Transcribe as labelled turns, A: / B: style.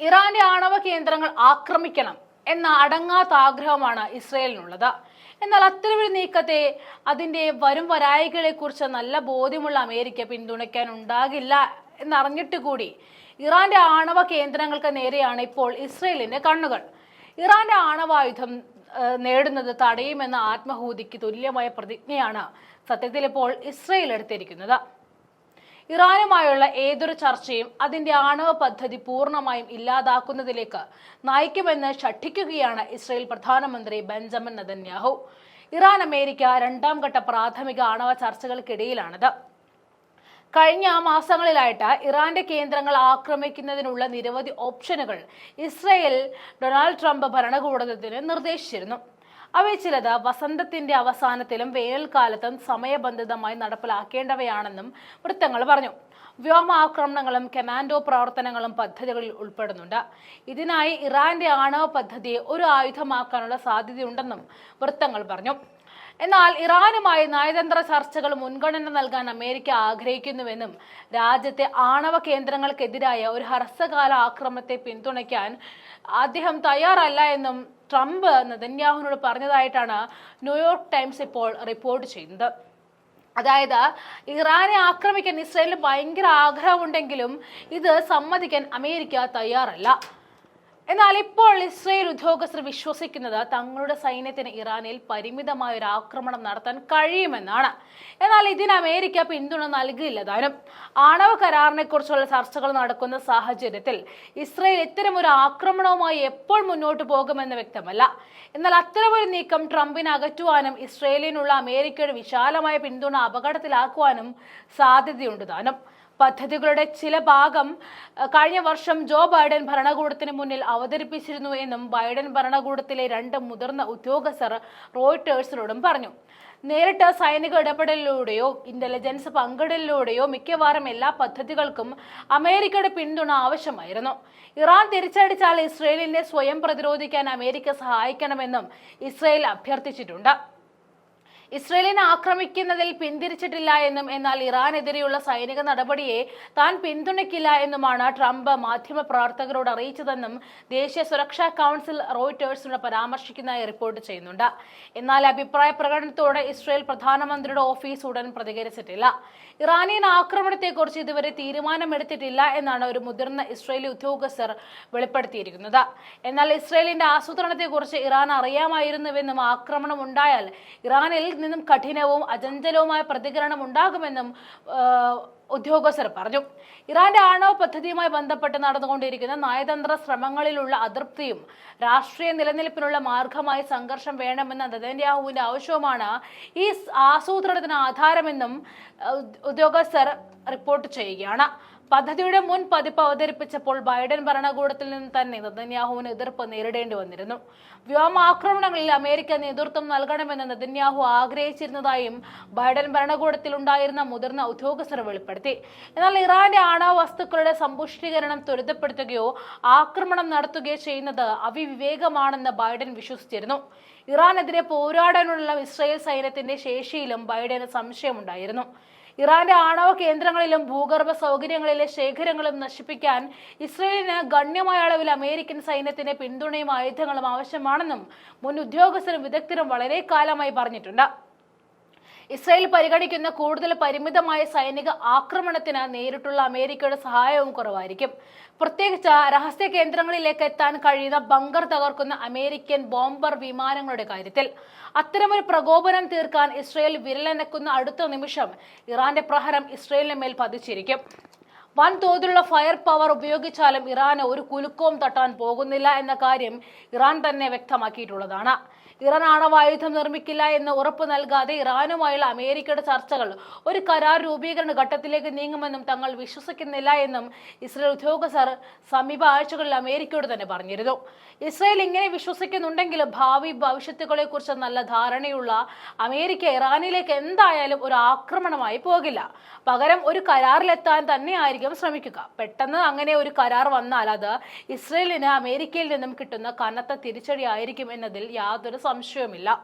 A: ഇറാന്റെ ആണവ കേന്ദ്രങ്ങൾ ആക്രമിക്കണം എന്ന അടങ്ങാത്ത ആഗ്രഹമാണ് ഇസ്രയേലിനുള്ളത്. എന്നാൽ അത്തരമൊരു നീക്കത്തെ അതിന്റെ വരും വരായികളെക്കുറിച്ച് നല്ല ബോധ്യമുള്ള അമേരിക്ക പിന്തുണയ്ക്കാൻ ഉണ്ടാകില്ല എന്നറിഞ്ഞിട്ട് കൂടി ഇറാന്റെ ആണവ കേന്ദ്രങ്ങൾക്ക് നേരെയാണ് ഇപ്പോൾ ഇസ്രയേലിന്റെ കണ്ണുകൾ. ഇറാന്റെ ആണവായുധം നേടുന്നത് തടയുമെന്ന ആത്മഹൂതിക്ക് തുല്യമായ പ്രതിജ്ഞയാണ് സത്യത്തിൽ ഇപ്പോൾ ഇസ്രയേൽ എടുത്തിരിക്കുന്നത്. ഇറാനുമായുള്ള ഏതൊരു ചർച്ചയും അതിന്റെ ആണവ പദ്ധതി പൂർണമായും ഇല്ലാതാക്കുന്നതിലേക്ക് നയിക്കുമെന്ന് ഷഠിക്കുകയാണ് ഇസ്രയേൽ പ്രധാനമന്ത്രി ബെഞ്ചമിൻ നദന്യാഹു ഇറാൻ അമേരിക്ക രണ്ടാം ഘട്ട പ്രാഥമിക ആണവ ചർച്ചകൾക്കിടയിലാണിത്. കഴിഞ്ഞ മാസങ്ങളിലായിട്ട് ഇറാന്റെ കേന്ദ്രങ്ങൾ ആക്രമിക്കുന്നതിനുള്ള നിരവധി ഓപ്ഷനുകൾ ഇസ്രയേൽ ഡൊണാൾഡ് ട്രംപ് ഭരണകൂടത്തിന് നിർദ്ദേശിച്ചിരുന്നു. അവയിൽ ചിലത് വസന്തത്തിന്റെ അവസാനത്തിലും വേനൽക്കാലത്തും സമയബന്ധിതമായി നടപ്പിലാക്കേണ്ടവയാണെന്നും വൃത്തങ്ങൾ പറഞ്ഞു. വ്യോമ ആക്രമണങ്ങളും കമാൻഡോ പ്രവർത്തനങ്ങളും പദ്ധതികളിൽ ഉൾപ്പെടുന്നുണ്ട്. ഇതിനായി ഇറാന്റെ ആണവ പദ്ധതിയെ ഒരു ആയുധമാക്കാനുള്ള സാധ്യതയുണ്ടെന്നും വൃത്തങ്ങൾ പറഞ്ഞു. എന്നാൽ ഇറാനുമായി നയതന്ത്ര ചർച്ചകൾ മുൻഗണന നൽകാൻ അമേരിക്ക ആഗ്രഹിക്കുന്നുവെന്നും രാജ്യത്തെ ആണവ കേന്ദ്രങ്ങൾക്കെതിരായ ഒരു ഹർസകാല ആക്രമണത്തെ പിന്തുണയ്ക്കാൻ അദ്ദേഹം തയ്യാറല്ല എന്നും ട്രംപ് നെതന്യാഹുവിനോട് പറഞ്ഞതായിട്ടാണ് ന്യൂയോർക്ക് ടൈംസ് ഇപ്പോൾ റിപ്പോർട്ട് ചെയ്യുന്നത്. അതായത് ഇറാനെ ആക്രമിക്കാൻ ഇസ്രയേലിന് ഭയങ്കര ആഗ്രഹമുണ്ടെങ്കിലും ഇത് സമ്മതിക്കാൻ അമേരിക്ക തയ്യാറല്ല. എന്നാൽ ഇപ്പോൾ ഇസ്രയേൽ ഉദ്യോഗസ്ഥർ വിശ്വസിക്കുന്നത് തങ്ങളുടെ സൈന്യത്തിന് ഇറാനിൽ പരിമിതമായ ഒരു ആക്രമണം നടത്താൻ കഴിയുമെന്നാണ്. എന്നാൽ ഇതിന് അമേരിക്ക പിന്തുണ നൽകില്ല താനും. ആണവ കരാറിനെ കുറിച്ചുള്ള ചർച്ചകൾ നടക്കുന്ന സാഹചര്യത്തിൽ ഇസ്രയേൽ ഒരു ആക്രമണവുമായി എപ്പോൾ മുന്നോട്ട് പോകുമെന്ന് വ്യക്തമല്ല. എന്നാൽ അത്തരമൊരു നീക്കം ട്രംപിനെ അകറ്റുവാനും ഇസ്രയേലിനുള്ള അമേരിക്കയുടെ വിശാലമായ പിന്തുണ അപകടത്തിലാക്കുവാനും സാധ്യതയുണ്ട് താനും. പദ്ധതികളുടെ ചില ഭാഗം കഴിഞ്ഞ വർഷം ജോ ബൈഡൻ ഭരണകൂടത്തിന് മുന്നിൽ അവതരിപ്പിച്ചിരുന്നു എന്നും ബൈഡൻ ഭരണകൂടത്തിലെ രണ്ട് മുതിർന്ന ഉദ്യോഗസ്ഥർ റോയിട്ടേഴ്സിനോടും പറഞ്ഞു. നേരിട്ട് സൈനിക ഇടപെടലിലൂടെയോ ഇന്റലിജൻസ് പങ്കിടലിലൂടെയോ മിക്കവാറും എല്ലാ പദ്ധതികൾക്കും അമേരിക്കയുടെ പിന്തുണ ആവശ്യമായിരുന്നു. ഇറാൻ തിരിച്ചടിച്ചാൽ ഇസ്രയേലിനെ സ്വയം പ്രതിരോധിക്കാൻ അമേരിക്ക സഹായിക്കണമെന്നും ഇസ്രയേൽ അഭ്യർത്ഥിച്ചിട്ടുണ്ട്. ഇസ്രയേലിനെ ആക്രമിക്കുന്നതിൽ പിന്തിരിച്ചിട്ടില്ല എന്നും എന്നാൽ ഇറാനെതിരെയുള്ള സൈനിക നടപടിയെ താൻ പിന്തുണയ്ക്കില്ല എന്നുമാണ് ട്രംപ് മാധ്യമ പ്രവർത്തകരോട് അറിയിച്ചതെന്നും ദേശീയ സുരക്ഷാ കൗൺസിൽ റോയിറ്റേഴ്സിനോട് പരാമർശിക്കുന്നതായി റിപ്പോർട്ട് ചെയ്യുന്നുണ്ട്. എന്നാൽ അഭിപ്രായ പ്രകടനത്തോടെ ഇസ്രയേൽ പ്രധാനമന്ത്രിയുടെ ഓഫീസ് ഉടൻ പ്രതികരിച്ചിട്ടില്ല. ഇറാനിയൻ ആക്രമണത്തെക്കുറിച്ച് ഇതുവരെ തീരുമാനമെടുത്തിട്ടില്ല എന്നാണ് ഒരു മുതിർന്ന ഇസ്രയേലി ഉദ്യോഗസ്ഥർ വെളിപ്പെടുത്തിയിരിക്കുന്നത്. എന്നാൽ ഇസ്രയേലിന്റെ ആസൂത്രണത്തെക്കുറിച്ച് ഇറാൻ അറിയാമായിരുന്നുവെന്നും ആക്രമണം ഉണ്ടായാൽ ഇറാനിൽ നിന്നും കഠിനവും അചഞ്ചലവുമായ പ്രതികരണം ഉണ്ടാകുമെന്നും ഉദ്യോഗസ്ഥർ പറഞ്ഞു. ഇറാന്റെ ആണവ പദ്ധതിയുമായി ബന്ധപ്പെട്ട് നടന്നുകൊണ്ടിരിക്കുന്ന നയതന്ത്ര ശ്രമങ്ങളിലുള്ള അതൃപ്തിയും രാഷ്ട്രീയ നിലനിൽപ്പിനുള്ള മാർഗമായി സംഘർഷം വേണമെന്ന നെതന്യാഹുവിന്റെ ആവശ്യവുമാണ് ഈ ആസൂത്രണത്തിന് ആധാരമെന്നും ഉദ്യോഗസ്ഥർ റിപ്പോർട്ട് ചെയ്യുകയാണ്. പദ്ധതിയുടെ മുൻ പതിപ്പ് അവതരിപ്പിച്ചപ്പോൾ ബൈഡൻ ഭരണകൂടത്തിൽ നിന്ന് തന്നെ നെതന്യാഹുവിന് എതിർപ്പ് നേരിടേണ്ടി വന്നിരുന്നു. വ്യോമാക്രമണങ്ങളിൽ അമേരിക്ക നേതൃത്വം നൽകണമെന്ന് നെതന്യാഹു ആഗ്രഹിച്ചിരുന്നതായും ബൈഡൻ ഭരണകൂടത്തിൽ ഉണ്ടായിരുന്ന മുതിർന്ന ഉദ്യോഗസ്ഥർ വെളിപ്പെടുത്തി. എന്നാൽ ഇറാന്റെ ആണവ വസ്തുക്കളുടെ സമ്പുഷ്ടീകരണം ത്വരിതപ്പെടുത്തുകയോ ആക്രമണം നടത്തുകയോ ചെയ്യുന്നത് അവിവിവേകമാണെന്ന് ബൈഡൻ വിശ്വസിച്ചിരുന്നു. ഇറാനെതിരെ പോരാടാനുള്ള ഇസ്രായേൽ സൈന്യത്തിന്റെ ശേഷിയിലും ബൈഡന് സംശയമുണ്ടായിരുന്നു. ഇറാന്റെ ആണവ കേന്ദ്രങ്ങളിലും ഭൂഗർഭ സൗകര്യങ്ങളിലെ ശേഖരങ്ങളും നശിപ്പിക്കാൻ ഇസ്രയേലിന് ഗണ്യമായ അളവിൽ അമേരിക്കൻ സൈന്യത്തിന്റെ പിന്തുണയും ആയുധങ്ങളും ആവശ്യമാണെന്നും മുൻ ഉദ്യോഗസ്ഥരും വിദഗ്ധരും വളരെ കാലമായി പറഞ്ഞിട്ടുണ്ട്. ഇസ്രായേൽ പരിഗണിക്കുന്ന കൂടുതൽ പരിമിതമായ സൈനിക ആക്രമണത്തിന് നേരിട്ടുള്ള അമേരിക്കയുടെ സഹായവും കുറവായിരിക്കും. പ്രത്യേകിച്ച് രഹസ്യ കേന്ദ്രങ്ങളിലേക്ക് എത്താൻ കഴിയുന്ന ബങ്കർ തകർക്കുന്ന അമേരിക്കൻ ബോംബർ വിമാനങ്ങളുടെ കാര്യത്തിൽ അത്തരമൊരു പ്രകോപനം തീർക്കാൻ ഇസ്രയേൽ വിരലനക്കുന്ന അടുത്ത നിമിഷം ഇറാന്റെ പ്രഹരം ഇസ്രയേലിന് മേൽ പതിച്ചിരിക്കും. വൻതോതിലുള്ള ഫയർ പവർ ഉപയോഗിച്ചാലും ഇറാന് ഒരു കുലുക്കവും തട്ടാൻ പോകുന്നില്ല എന്ന കാര്യം ഇറാൻ തന്നെ വ്യക്തമാക്കിയിട്ടുള്ളതാണ്. ഇറാൻ ആണവായുധം നിർമ്മിക്കില്ല എന്ന് ഉറപ്പ് നൽകാതെ ഇറാനുമായുള്ള അമേരിക്കയുടെ ചർച്ചകൾ ഒരു കരാർ രൂപീകരണ ഘട്ടത്തിലേക്ക് നീങ്ങുമെന്നും തങ്ങൾ വിശ്വസിക്കുന്നില്ല എന്നും ഇസ്രയേൽ ഉദ്യോഗസ്ഥർ സമീപ ആഴ്ചകളിൽ അമേരിക്കയോട് തന്നെ പറഞ്ഞിരുന്നു. ഇസ്രയേൽ ഇങ്ങനെ വിശ്വസിക്കുന്നുണ്ടെങ്കിലും ഭാവി ഭവിഷ്യത്തുകളെ കുറിച്ച് നല്ല ധാരണയുള്ള അമേരിക്ക ഇറാനിലേക്ക് എന്തായാലും ഒരു ആക്രമണമായി പോകില്ല. പകരം ഒരു കരാറിലെത്താൻ തന്നെയായിരിക്കും ശ്രമിക്കുക. പെട്ടെന്ന് അങ്ങനെ ഒരു കരാർ വന്നാൽ അത് ഇസ്രയേലിന് അമേരിക്കയിൽ നിന്നും കിട്ടുന്ന കനത്ത തിരിച്ചടി ആയിരിക്കും എന്നതിൽ യാതൊരു സംശയവുമില്ല.